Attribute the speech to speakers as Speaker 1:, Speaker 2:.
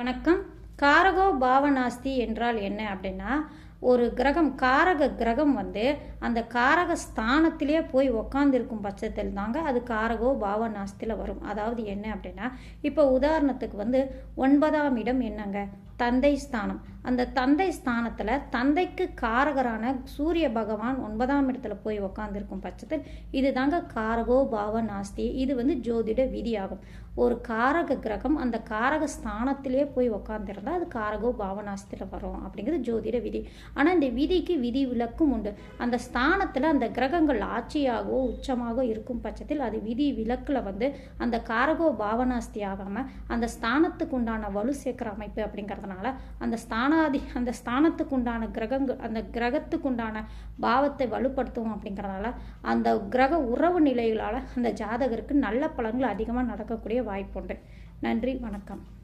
Speaker 1: வணக்கம். காரகோ பாவநாஸ்தி என்றால் என்ன அப்படின்னா ஒரு கிரகம் காரக கிரகம் வந்து அந்த காரக ஸ்தானத்திலே போய் உக்காந்துருக்கும் பட்சத்தில் தாங்க அது காரகோ பாவநாஸ்தியில் வரும். அதாவது என்ன அப்படின்னா இப்போ உதாரணத்துக்கு வந்து ஒன்பதாம் இடம் என்னங்க? தந்தை ஸ்தானம். அந்த தந்தை ஸ்தானத்தில் தந்தைக்கு காரகரான சூரிய பகவான் ஒன்பதாம் இடத்துல போய் உக்காந்துருக்கும் பட்சத்தில் இது தாங்க காரகோ பாவ நாஸ்தி. இது வந்து ஜோதிட விதியாகும். ஒரு காரக கிரகம் அந்த காரக ஸ்தானத்திலே போய் உக்காந்துருந்தா அது காரகோ பாவநாஸ்தியில் வரும் அப்படிங்கிறது ஜோதிட விதி. ஆனால் இந்த விதிக்கு விதி விலக்கும் உண்டு. அந்த ஸ்தானத்தில் அந்த கிரகங்கள் ஆட்சியாகவோ உச்சமாகவோ இருக்கும் பட்சத்தில் அது விதி விலக்கில் வந்து அந்த காரகோ பாவனாஸ்தி ஆகாமல் அந்த ஸ்தானத்துக்கு உண்டான வலு சேர்க்கிற அமைப்பு அப்படிங்கிறதுனால அந்த ஸ்தானாதி அந்த ஸ்தானத்துக்கு உண்டான கிரகங்கள் அந்த கிரகத்துக்கு உண்டான பாவத்தை வலுப்படுத்துவோம் அப்படிங்கிறதுனால அந்த கிரக உறவு நிலைகளால் அந்த ஜாதகருக்கு நல்ல பலன்கள் அதிகமாக நடக்கக்கூடிய வாய்ப்புண்டு நன்றி வணக்கம்.